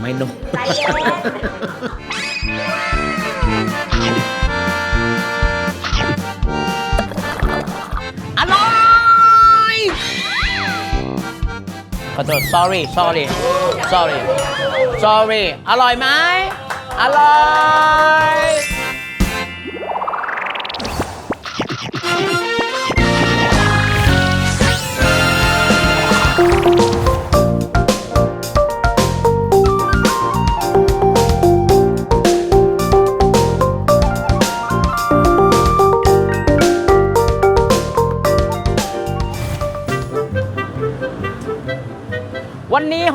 ไม่นุ่มใจเย็นอร่อยขอโทษ sorry sorry sorry sorry อร่อยไหมอร่อย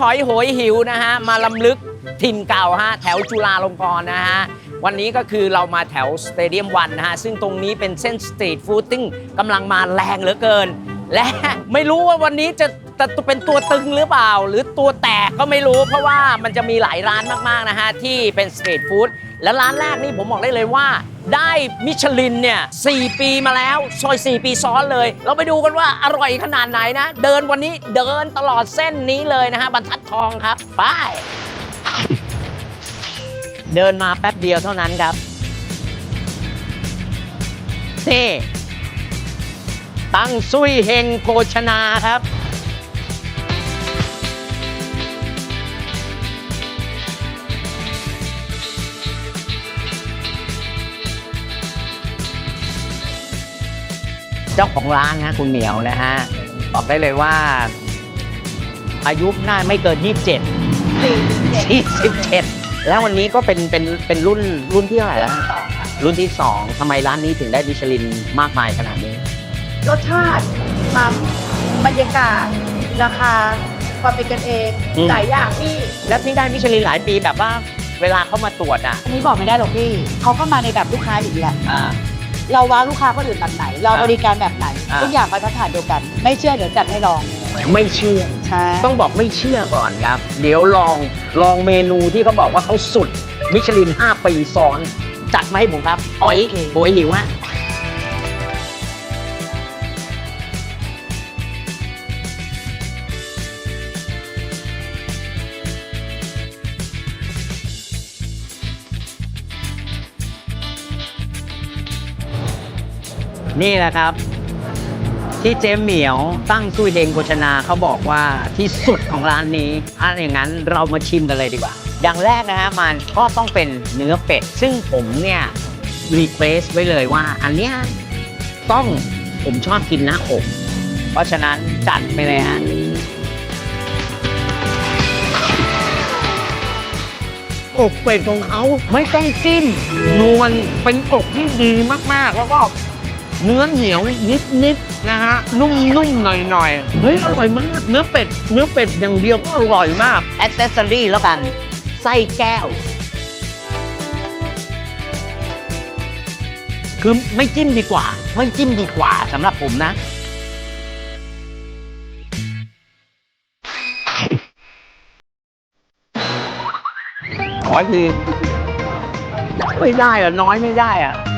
อยโหยหิวนะฮะ มาลำลึกถิ่นเก่าฮะ แถวจุฬาลงกรณ์นะฮะ วันนี้ก็คือเรามาแถวสเตเดียมวันนะฮะ ซึ่งตรงนี้เป็นเส้นสตรีทฟู้ดซึ่งกำลังมาแรงเหลือเกิน และไม่รู้ว่าวันนี้จะจะเป็นตัวตึงหรือเปล่า หรือตัวแตกก็ไม่รู้ เพราะว่ามันจะมีหลายร้านมากๆนะฮะ ที่เป็นสตรีทฟู้ดและร้านแรกนี่ผมบอกได้เลยว่า ได้มิชลินเนี่ยสปีมาแล้ว ซอย 4 ปีซ้อนเลย เราไปดูกันว่าอร่อยขนาดไหนนะ เดินวันนี้เดินตลอดเส้นนี้เลยนะฮะบรรทัดทองครับไปเดินมาแป๊บเดียวเท่านั้นครับนี่ตั้งซุยเฮงโภชนาครับ จ้าของร้านนะคุณเหมียวนะฮะบอกได้เลยว่า อายุน่าไม่เกิน 27 47 แล้ววันนี้ก็เป็นเป็นเป็นรุ่นรุ่นที่เท่าไหร่แล้วฮะรุ่นที่ 2ทำไมร้านนี้ถึงได้มิชลินมากมายขนาดนี้ รสชาติความบรรยากาศราคาความเป็นกันเองอืม หลายอย่างที่แล้วที่ได้มิชลินหลายปีแบบว่าเวลาเขามาตรวจอะ อันนี้บอกไม่ได้หรอกพี่เขาก็มาในแบบลูกค้าอย่างนี้แหละ อ่า เราว้างลูกค้าคนอื่นแบบไหน เราอ่าบริการแบบไหน อ่าทุกอย่างมาตรฐานเดียวกัน ไม่เชื่อเดี๋ยวจัดให้ลองไม่เชื่อ ใช่ต้องบอกไม่เชื่อก่อนครับ เดี๋ยวลองลองเมนูที่เขาบอกว่าเขาสุดมิชลิน 5 ปีซ้อน จัดมาให้ผมครับอ๋อยโอยหิวฮะ นี่แหละครับ ที่เจ๊เหมียวตั้งซุยเฮงโภชนาเขาบอกว่าที่สุดของร้านนี้ถ้าอย่างนั้นเรามาชิมกันเลยดีกว่า อย่างแรกนะฮะมันก็ต้องเป็นเนื้อเป็ด ซึ่งผมเนี่ยรีเควสไว้เลยว่า อันเนี้ยต้องผมชอบกินน้าอกเพราะฉะนั้นจัดไปเลยฮะอกเป็ดของเขาไม่ต้องจิ้มนวลเป็นอกที่ดีมากๆ แล้วก็ เนื้อเหนียวนิดๆนะฮะนุ่มๆหน่อยๆเฮ้ยอร่อยมากเนื้อเป็ด เนื้อเป็ดอย่างเดียวก็อร่อยมาก แอ c เซสซอรี่แล้วกัน ไส้แก้ว คือไม่จิ้มดีกว่า ไม่จิ้มดีกว่าสำหรับผมนะ ขออีกทีไม่ได้อะน้อยไม่ได้อะ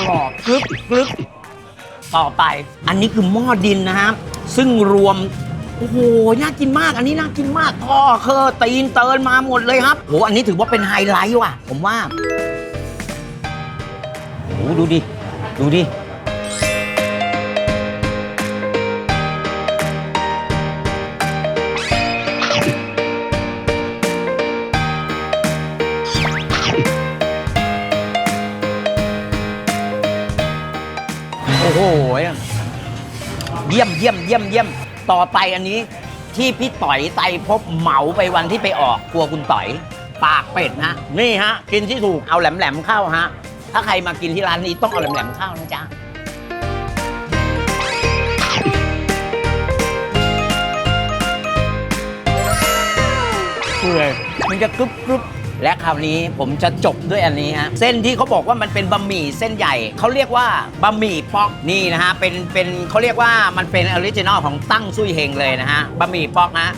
กรอบกรึบกรึบต่อไป อันนี้คือหม้อดินนะครับซึ่งรวมโอ้โหน่ากินมาก อันนี้น่ากินมากพ่อเคอตีนเตินมาหมดเลยครับโหอันนี้ถือว่าเป็นไฮไลท์ว่ะ ผมว่าโอ้ดูดิ ดูดิ เยี่ยมเยี่ยมเยี่ยมเยี่ยมต่อไปอันนี้ ที่พี่ต่อยไตรภพบเหมาไปวันที่ไปออกครัวคุณต่อย ปากเป็ดนะนี่ฮะ กินที่ถูกเอาแหลมๆเข้าฮะ ถ้าใครมากินที่ร้านนี้ต้องเอาแหลมๆเข้านะจ๊ะเปื่อยมันจะกรึบกรึบ และคราวนี้ผมจะจบด้วยอันนี้ฮะเส้นที่เขาบอกว่ามันเป็นบะหมี่เส้นใหญ่เขาเรียกว่าบะหมี่ป๊อกนี่นะฮะเป็นเป็นเขาเรียกว่ามันเป็นออริจินอลของตั้งซุยเฮงเลยนะฮะบะหมี่ป๊อกนะ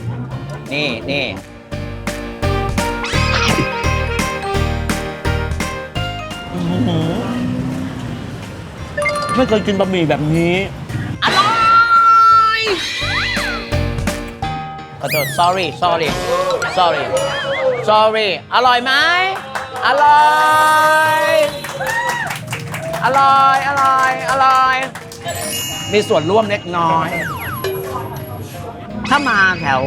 นี่นี่อื้อหือไม่เคยกินบะหมี่แบบนี้อร่อยขอโทษ sorry sorry sorry sorry อร่อยไหมอร่อย อร่อย อร่อย อร่อย มีส่วนร่วมเล็กน้อย ถ้ามาแถว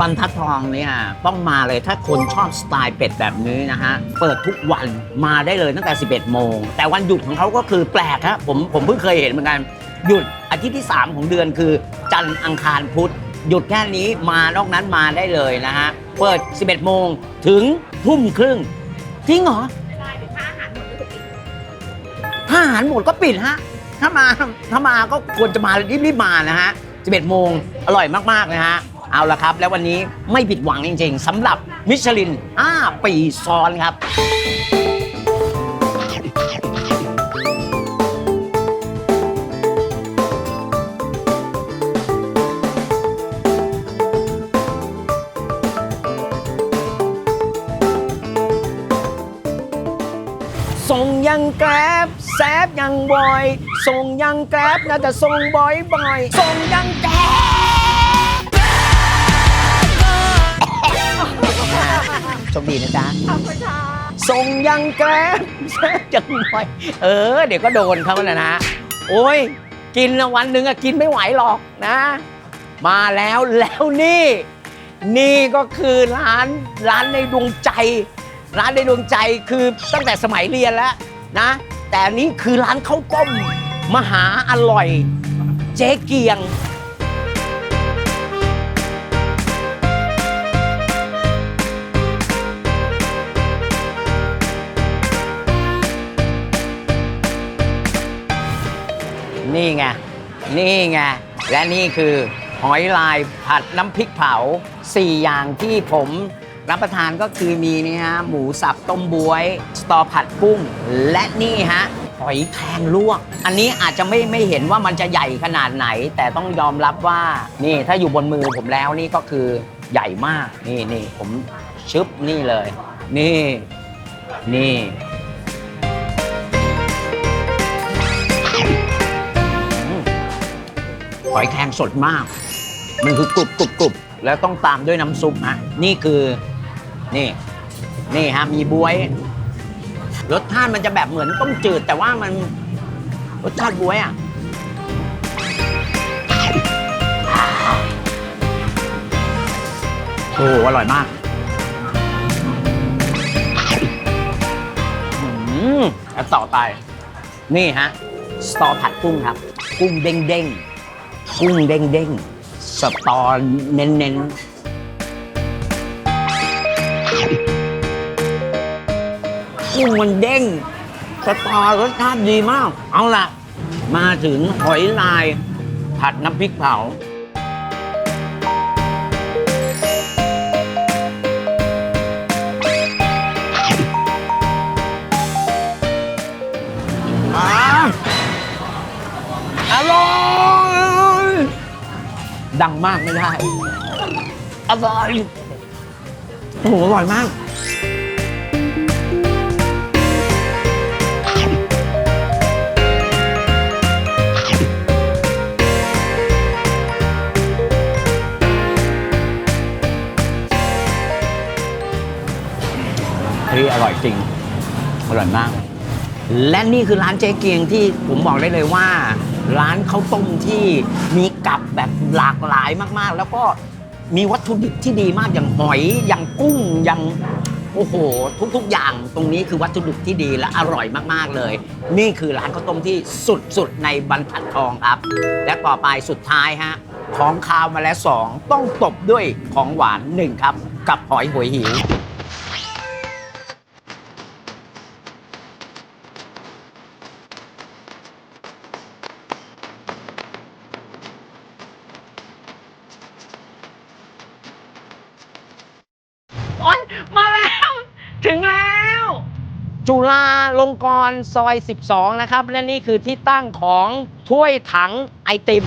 บรรทัดทองเนี่ยต้องมาเลยถ้าคนชอบสไตล์เป็ดแบบนี้นะฮะ เปิดทุกวันมาได้เลยตั้งแต่ 11 โมง แต่วันหยุดของเขาก็คือแปลกฮะผมผมเพิ่งเคยเห็นเหมือนกัน หยุดอาทิตย์ที่ 3 ของเดือนคือ จันทร์อังคารพุธหยุดแค่นี้มานอกนั้นมาได้เลยนะฮะ เปิด 11 โมงถึงทุ่มครึ่ง จริงเหรอถ้าอาหารหมดก็ปิดฮะ ถ้ามาถ้ามาก็ควรจะมารีบๆมานะฮะ 11 โมงอร่อยมากๆนะฮะ เอาละครับ แล้ววันนี้ไม่ผิดหวังจริงๆสำหรับมิชลิน 5 ปีซ้อนครับ ยังบอย ส่งยังแกร็บนะแต่ส่งบ่อยบ่อยๆส่งยังแกร็บโชคดีนะจ๊ะขอบคุณค่ะส่งยังแกร็บแซบยังบอย เออ เดี๋ยวก็โดนเขาแล้วนะ โอ้ย กินวันหนึ่งอะกินไม่ไหวหรอกนะ มาแล้วแล้วนี่ นี่ก็คือร้านร้านในดวงใจ ร้านในดวงใจคือตั้งแต่สมัยเรียนแล้วนะ แต่อันนี้คือร้านข้าวต้มมหาอร่อย เจ๊เกียง นี่ไง นี่ไง และนี่คือหอยลายผัดน้ำพริกเผา 4 อย่างที่ผม รับประทานก็คือมีนี่ฮะหมูสับต้มบวยสตอผัดกุ้ง และนี่ฮะหอยแครงลวก อันนี้อาจจะไม่ไม่เห็นว่ามันจะใหญ่ขนาดไหน แต่ต้องยอมรับว่านี่ถ้าอยู่บนมือผมแล้วนี่ก็คือใหญ่มากนี่นี่ผมชึบนี่เลย นี่ นี่หอยแครงสดมาก มันคือกรุบกรุบกรุบแล้วต้องตามด้วยน้ำซุปฮะนี่คือ นี่ นี่ฮะมีบวย รสชาติมันจะแบบเหมือนต้มจืด แต่ว่ามันรสชาติบวยอะโอ้โหอร่อยมากอืมแล้วต่อไป นี่ฮะ สตอผัดกุ้งครับ กุ้งเด้งเด้งกุ้งเด้งเด้งสตอเน้นเน้น กุ้งมันเด้งสตอรสชาติดีมาก เอาล่ะ มาถึงหอยลาย ผัดน้ำพริกเผาอ่าอร่อยดังมากไม่ได้ อร่อยโอ้โหอร่อยมาก จริง อร่อยมาก และนี่คือร้านเจ๊เกียงที่ผมบอกได้เลยว่า ร้านข้าวต้มที่มีกับแบบหลากหลายมากๆ แล้วก็มีวัตถุดิบที่ดีมากอย่างหอยอย่างกุ้งอย่างโอ้โห ทุกๆ อย่างตรงนี้คือวัตถุดิบที่ดีและอร่อยมากๆเลย นี่คือร้านข้าวต้มที่สุดๆในบรรทัดทองครับ และต่อไปสุดท้ายฮะของคาวมาแล้วสองต้องตบด้วยของหวานหนึ่งครับ กับหอยหัวหิว โอ๊ยมาแล้ว ถึงแล้ว จุฬา ลงกรซอย 12 นะครับ และนี่คือที่ตั้งของถ้วยถังไอติม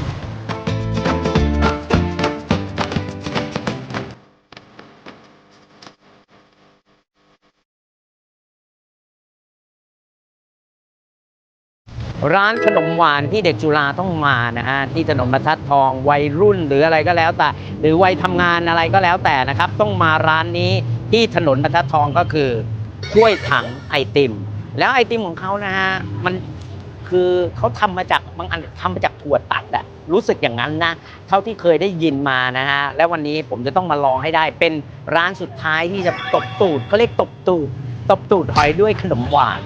ร้านขนมหวานที่เด็กจุฬาต้องมานะฮะ ที่ถนนบรรทัดทองวัยรุ่นหรืออะไรก็แล้วแต่ หรือวัยทำงานอะไรก็แล้วแต่นะครับ ต้องมาร้านนี้ที่ถนนบรรทัดทองก็คือกล้วยถังไอติม แล้วไอติมของเขานะฮะมันคือเขาทำมาจากบางอันทำมาจากถั่วตัดอะรู้สึกอย่างนั้นนะเท่าที่เคยได้ยินมานะฮะแล้ววันนี้ผมจะต้องมาลองให้ได้ เป็นร้านสุดท้ายที่จะตบตูดเขาเรียกตบตูดตบตูดหอยด้วยขนมหวาน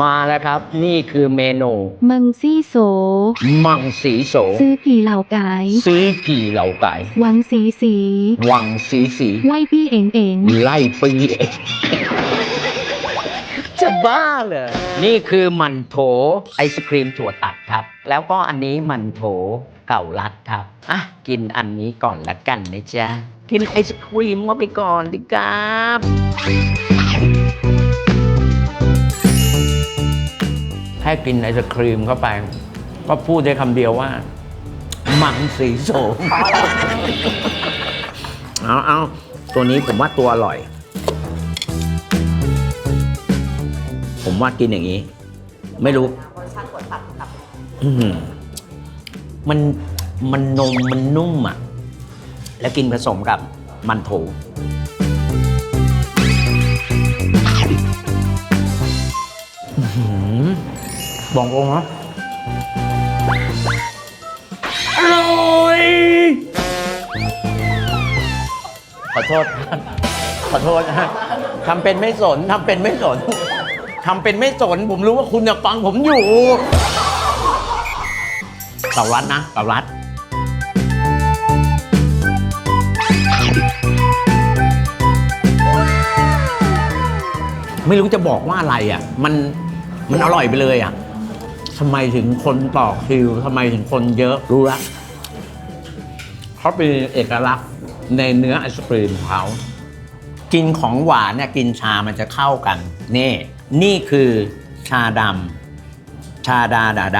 มาแล้วครับ นี่คือเมนูมังซี่โส มังสีโส ซื้อผีเหล่ากายซื้อกี่เหล่าไก่หวังสีสีวังสีสีไล่พี่เองเองไล่ปีเองจะบ้าเลยนี่คือมันโถไอศครีมถั่วตัดครับ แล้วก็อันนี้มันโถเก่าลัดครับ อะ กินอันนี้ก่อนละกันนะจ๊ะ กินไอศครีมเข้าไปก่อนดิครับ แค่กินไอศครีมเข้าไป ก็พูดได้คำเดียวว่า มังสีโสมเอาเอาตัวนี้ผมว่าตัวอร่อย ผมว่ากินอย่างนี้ ไม่รู้มันมันนมมันนุ่มอะ แล้วกินผสมกับมันโถ บอกตรงนะอร่อยขอโทษขอโทษนะทำเป็นไม่สนทำเป็นไม่สนทำเป็นไม่สน ผมรู้ว่าคุณจะฟังผมอยู่เต่ารัดนะเต่ารัดไม่รู้จะบอกว่าอะไรอะ มันมันอร่อยไปเลยอะ ทำไมถึงคนต่อคิวทำไมถึงคนเยอะรู้ละเขาเป็นเอกลักษณ์ในเนื้อไอศครีมของเขา กินของหวานเนี่ยกินชามันจะเข้ากัน นี่ นี่คือชาดำชาดาดาด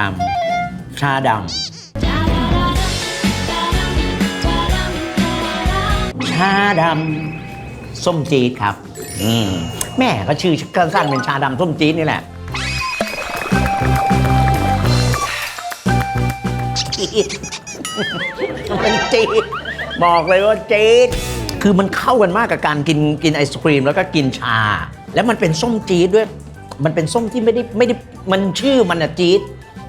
ำชาดำชาดำส้มจี๊ดครับ อืมแม่ก็ชื่อสั้นๆเป็นชาดำส้มจี๊ดนี่แหละ จี๊ดมันจี๊ดบอกเลยว่าจี๊ดคือมันเข้ากันมากกับการกินกินไอศครีมแล้วก็กินชา แล้วมันเป็นส้มจี๊ดด้วย มันเป็นส้มที่ไม่ได้ไม่ได้มันชื่อมันอะจี๊ด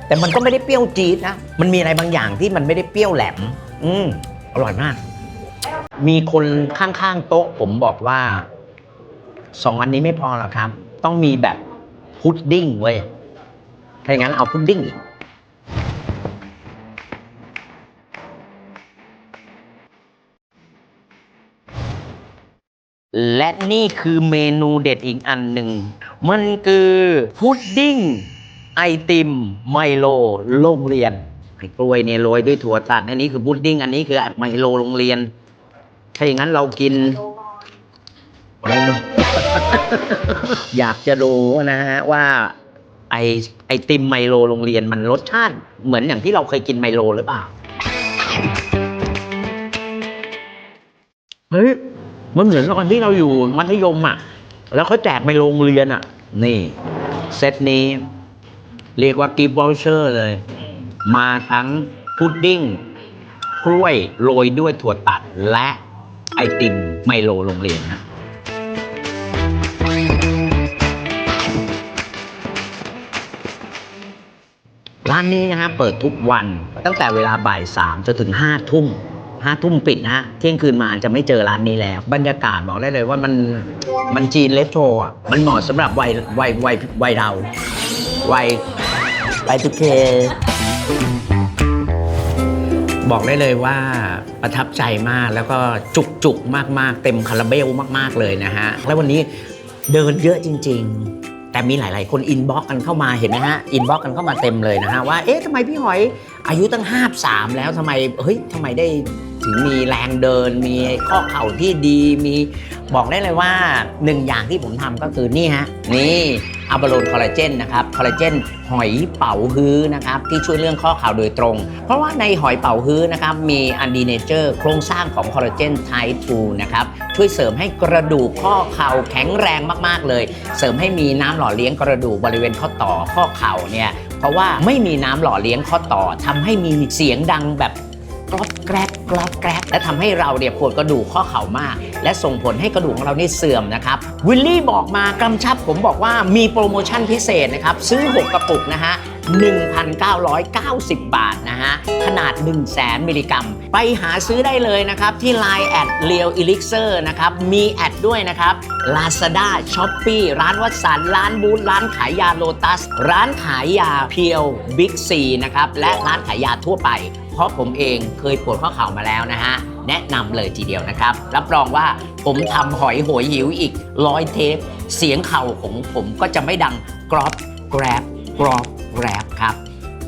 แต่มันก็ไม่ได้เปรี้ยวจี๊ดนะมันมีอะไรบางอย่างที่มันไม่ได้เปรี้ยวแหลม อืมอร่อยมาก มีคนข้างๆโต๊ะ ผมบอกว่าสองอันนี้ไม่พอหรอกครับ ต้องมีแบบพุดดิ้งเว้ยถ้าอย่างนั้นเอาพุดดิ้ง และนี่คือเมนูเด็ดอีกอันหนึ่ง มันคือพุดดิ้ง ไอติม ไมโลโรงเรียนไอ้กล้วยเนี่ยโรยด้วยถั่วตัดอันนี้คือพุดดิ้ง อันนี้คือไมโลโรงเรียน ถ้าอย่างนั้นเรากินไมโลอยากจะรู้นะฮะว่าไอไอติมไมโลโรงเรียนมันรสชาติ เหมือนอย่างที่เราเคยกินไมโลหรือเปล่าเฮ้ย มันเหมือนตอนที่เราอยู่มัธยมอะ แล้วเขาแจกไปโรงเรียนอะ นี่ เซตนี้ เรียกว่ากิฟต์วอลเชอร์เลย มาทั้งพุดดิ้งกล้วยโรยด้วยถั่วตัดและไอติมไมโลโรงเรียนนะร้านนี้นะฮะเปิดทุกวันตั้งแต่เวลาบ่ายสามจนถึงห้าทุ่ม ห้าทุ่มปิดนะฮะเที่ยงคืนมาจะไม่เจอร้านนี้แล้ว บรรยากาศบอกได้เลยว่ามันมันจีนเลสโทรอะมันเหมาะสำหรับวัยวัยวัยวัยเราวัยวัยทุกเคบอกได้เลยว่าประทับใจมากแล้วก็จุกจุกมากๆ เต็มคาราเบลมาก ๆ เลยนะฮะ แล้ววันนี้เดินเยอะจริง ๆ แต่มีหลาย ๆ คนอินบ็อกกันเข้ามาเห็นไหมฮะอินบ็อกกันเข้ามาเต็มเลยนะฮะว่าเอ๊ะทำไมพี่หอยอายุตั้งห้าสามแล้วทำไมเฮ้ยทำไมได้ถึงมีแรงเดิน มีข้อเข่าที่ดีมีบอกได้เลยว่าหนึ่งอย่างที่ผมทำก็คือนี่ฮะนี่ อะบาโลนคอลลาเจนนะครับคอลลาเจนหอยเป๋าฮื้อนะครับที่ช่วยเรื่องข้อเข่าโดยตรง เพราะว่าในหอยเป๋าฮื้อนะครับมีอันดีเนเจอร์โครงสร้างของคอลลาเจนไทป์2นะครับช่วยเสริมให้กระดูกข้อเข่าแข็งแรงมากๆเลย เสริมให้มีน้ำหล่อเลี้ยงกระดูกบริเวณข้อต่อข้อเข่าเนี่ยเพราะว่าไม่มีน้ำหล่อเลี้ยงข้อต่อทำให้มีเสียงดังแบบ กรอบแกรบกรอบแกรบและทำให้เราเนี่ยปวดกระดูกข้อเข่ามาก และส่งผลให้กระดูกของเรานี่เสื่อมนะครับวิลลี่บอกมากำชับผมบอกว่ามีโปรโมชั่นพิเศษนะครับซื้อ 6 กระปุกนะฮะ1,990 บาทนะฮะ ขนาด 1 0 0 0 0แสนมิลลิกรัม ไปหาซื้อได้เลยนะครับ ที่ Line แอดเลียวอิลิกเซอร์นะครับ มีแอดด้วยนะครับ Lazada s h o p e e ร้านวัดสัน ร้านบูธร้านขายยาโลตัส ร้านขายยาเพียวบิ๊กซีนะครับ และร้านขายยาทั่วไป เพราะผมเองเคยปวดข้อเข่ามาแล้วนะฮะ แนะนำเลยทีเดียวนะครับ รับรองว่าผมทำหอยโหยหิวอีกร้อยเทป เสียงเข่าของผมก็จะไม่ดังกรอบแกรบกรอบแกรบครับ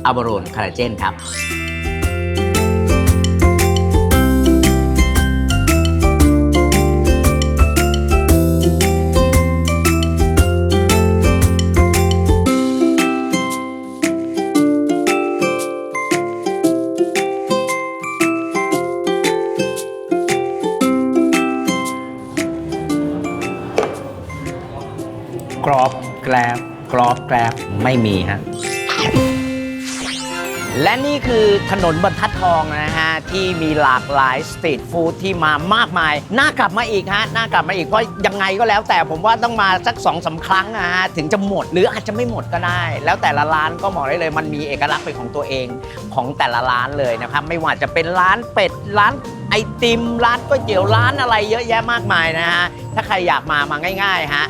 อัลบาโรนคาราเจนครับ รอบแกรบไม่มีฮะและนี่คือถนนบรรทัดทองนะฮะ ที่มีหลากหลายสตรีทฟู้ดที่มามากมาย น่ากลับมาอีกฮะ น่ากลับมาอีก เพราะยังไงก็แล้วแต่ผมว่าต้องมาสักสองสาครั้งนะฮะ ถึงจะหมดหรืออาจจะไม่หมดก็ได้ แล้วแต่ละร้านก็บอกได้เลย มันมีเอกลักษณ์เป็นของตัวเองของแต่ละร้านเลยนะครับ ไม่ว่าจะเป็นร้านเป็ดร้านไอติมร้านก๋วยเตี๋ยวร้านอะไรเยอะแยะมากมายนะฮะถ้าใครอยากมามาง่าย ๆ ฮะ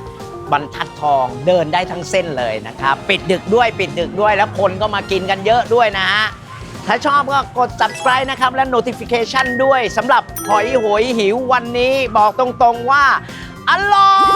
บรรทัดทองเดินได้ทั้งเส้นเลยนะครับ ปิดดึกด้วยปิดดึกด้วยแล้วคนก็มากินกันเยอะด้วยนะฮะ ถ้าชอบก็กด subscribe นะครับ และ notification ด้วยสำหรับหอยหวยหิววันนี้บอกตรงๆว่า อร่อย